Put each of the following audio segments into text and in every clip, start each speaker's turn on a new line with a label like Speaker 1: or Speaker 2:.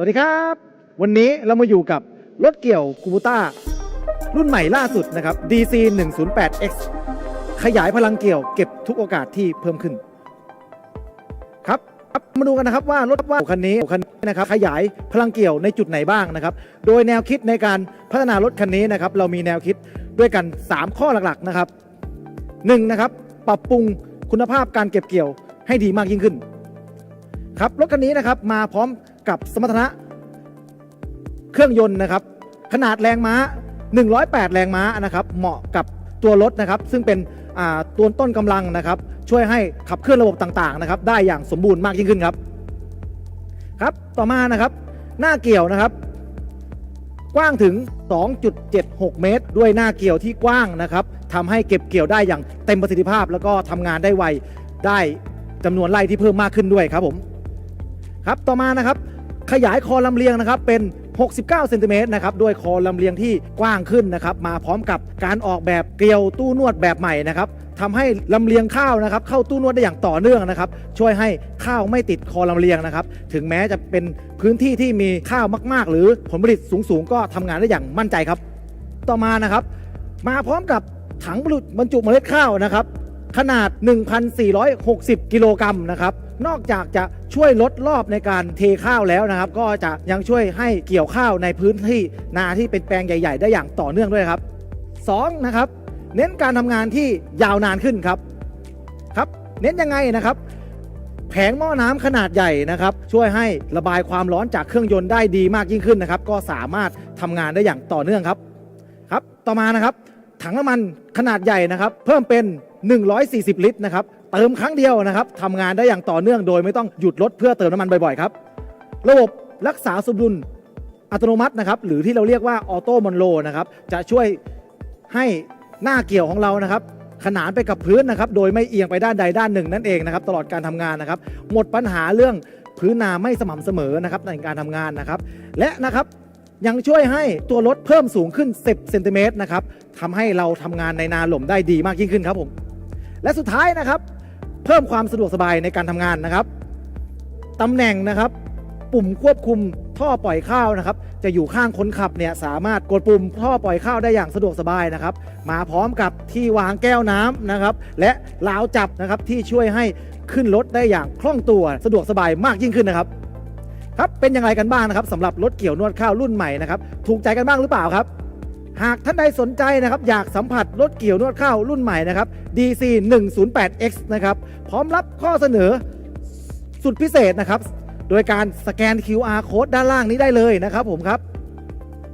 Speaker 1: สวัสดีครับ วันนี้เรามาอยู่กับรถเกี่ยวคูบูต้ารุ่นใหม่ล่าสุดนะครับ DC 108X ขยายพลังเกี่ยวเก็บทุกโอกาสที่เพิ่มขึ้นครับครับมาดูกันนะครับว่ารถว่าคันนี้คันนี้นะครับขยายพลังเกี่ยวในจุดไหนบ้างนะครับ โดยแนวคิดในการพัฒนารถคันนี้นะครับ เรามีแนวคิดด้วยกัน 3 ข้อหลักๆนะครับหนึ่งนะครับปรับปรุงคุณภาพการเก็บเกี่ยวให้ดีมากยิ่งขึ้นครับรถคันนี้นะครับมาพร้อม กับสมรรถนะเครื่องยนต์นะครับ ขนาดแรงม้า 108 แรงม้านะครับ เหมาะกับตัวรถนะครับ ซึ่งเป็นตัวต้นกำลังนะครับ ช่วยให้ขับเคลื่อนระบบต่างๆนะครับ ได้อย่างสมบูรณ์มากยิ่งขึ้นครับ ครับต่อมานะครับ หน้าเกี่ยวนะครับ กว้างถึง 2.76 เมตร ด้วยหน้าเกี่ยวที่กว้างนะครับทำให้เก็บเกี่ยวได้อย่างเต็มประสิทธิภาพ แล้วก็ทำงานได้ไวได้จำนวนไร่ที่เพิ่มมากขึ้นด้วยครับผมครับต่อมานะครับ ขยายคอลำเลียงนะครับเป็น 69 เซนติเมตรนะครับด้วยคอลำเลียงที่กว้างขึ้นนะครับมาพร้อมกับการออกแบบเกลียวตู้นวดแบบใหม่นะครับทำให้ลำเลียงข้าวนะครับเข้าตู้นวดได้อย่างต่อเนื่องนะครับช่วยให้ข้าวไม่ติดคอลำเลียงนะครับถึงแม้จะเป็นพื้นที่ที่มีข้าวมาก ๆ หรือผลผลิตสูง ๆ ก็ทำงานได้อย่างมั่นใจครับ ต่อมานะครับ มาพร้อมกับถังบรรจุเมล็ดข้าวนะครับขนาด 1,460 กิโลกรัมนะครับ นอกจากจะช่วยลดรอบในการเทข้าวแล้วนะครับ ก็จะยังช่วยให้เกี่ยวข้าวในพื้นที่นาที่เป็นแปลงใหญ่ ๆ ได้อย่างต่อเนื่องด้วยครับ 2. นะครับเน้นการทำงานที่ยาวนานขึ้นครับครับ เน้นยังไงนะครับ แผงหม้อน้ำขนาดใหญ่นะครับ ช่วยให้ระบายความร้อนจากเครื่องยนต์ได้ดีมากยิ่งขึ้นนะครับ ก็สามารถทำงานได้อย่างต่อเนื่องครับครับ ต่อมานะครับ ถังน้ำมันขนาดใหญ่นะครับ เพิ่มเป็น 140 ลิตรนะครับ เติมครั้งเดียวนะครับทำงานได้อย่างต่อเนื่องโดยไม่ต้องหยุดรถเพื่อเติมน้ำมันบ่อยๆครับ ระบบรักษาสมดุลอัตโนมัตินะครับหรือที่เราเรียกว่าออโต้มอนโลนะครับจะช่วยให้หน้าเกี่ยวของเรานะครับ ขนานไปกับพื้นนะครับโดยไม่เอียงไปด้านใดด้านหนึ่งนั่นเองนะครับตลอดการทำงานนะครับหมดปัญหาเรื่องพื้นนาไม่สม่ำเสมอนะครับในการทำงานนะครับ และนะครับยังช่วยให้ตัวรถเพิ่มสูงขึ้น 10เซนติเมตรนะครับทำให้เราทำงานในนาหล่มได้ดีมากยิ่งขึ้นครับผมและสุดท้ายนะครับ เพิ่มความสะดวกสบายในการทำงานนะครับตำแหน่งนะครับ ปุ่มควบคุมท่อปล่อยข้าวนะครับ จะอยู่ข้างคนขับเนี่ยสามารถกดปุ่มท่อปล่อยข้าวได้อย่างสะดวกสบายนะครับ มาพร้อมกับที่วางแก้วน้ำนะครับ และราวจับนะครับที่ช่วยให้ขึ้นรถได้อย่างคล่องตัวสะดวกสบายมากยิ่งขึ้นนะครับ ครับเป็นอย่างไรกันบ้างนะครับสำหรับรถเกี่ยวนวดข้าวรุ่นใหม่นะครับ ถูกใจกันบ้างหรือเปล่าครับ หากท่านใดสนใจนะครับอยากสัมผัสรถเกี่ยวนวดข้าวรุ่นใหม่นะครับ DC 108X นะครับพร้อมรับข้อเสนอสุดพิเศษนะครับ โดยการสแกน QR code ด้านล่างนี้ได้เลยนะครับผมครับ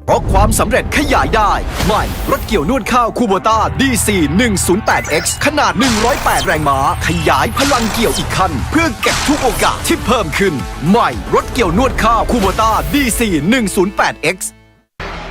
Speaker 2: เพราะความสำเร็จขยายได้ ใหม่ รถเกี่ยวนวดข้าวคูโบต้า DC 108X ขนาด 108 แรงม้า ขยายพลังเกี่ยวอีกคันเพื่อเก็บทุกโอกาสที่เพิ่มขึ้น ใหม่ รถเกี่ยวนวดข้าวคูโบต้า DC 108X